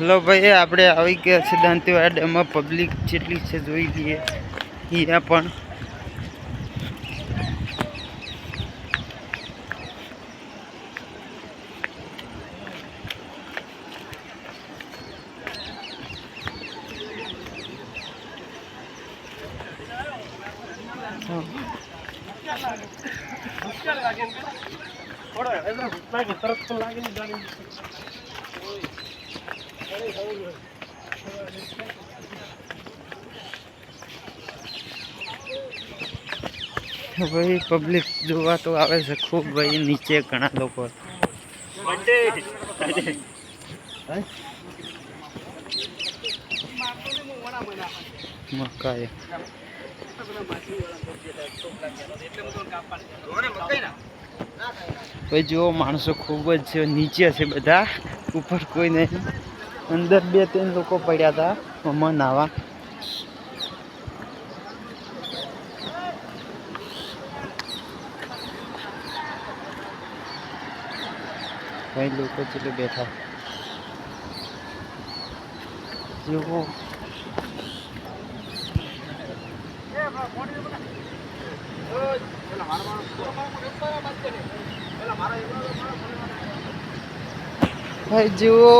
Hello ભાઈ આપણે આવી ગયા છે દાંતીવાડા ડેમમાં. પબ્લિક જેટલી છે, જોઈ લઈએ. અહીંયા પણ. ભાઈ પબ્લિક જોવા તો આવે છે ખૂબ, ભાઈ, નીચે ઘણા લોકો. મકાઈ. ભાઈ, જુઓ, માણસો ખૂબ જ નીચે છે બધા. ઉપર કોઈ નહીં અંદર બે ત્રણ લોકો પડ્યા હતા મમ્મા નાવા. ભાઈ લોકો ચેટલે બેઠા. જુઓ. ભાઈ જુઓ.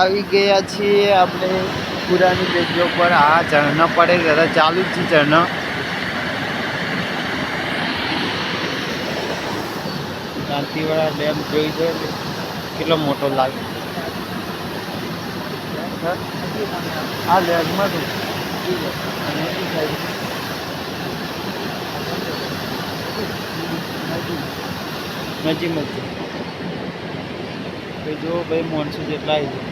આવી ગયા છીએ આપણે પુરાની જગ્યા પર. આ ઝરણા પડે દાદા ચાલુ જ છે ઝરણા. દાંતીવાડા ડેમ જોઈ દો કેટલો મોટો લાગે આ લેગમાં. નજીક નજીક તો જો ભાઈ મોનસૂન જેટલા આવી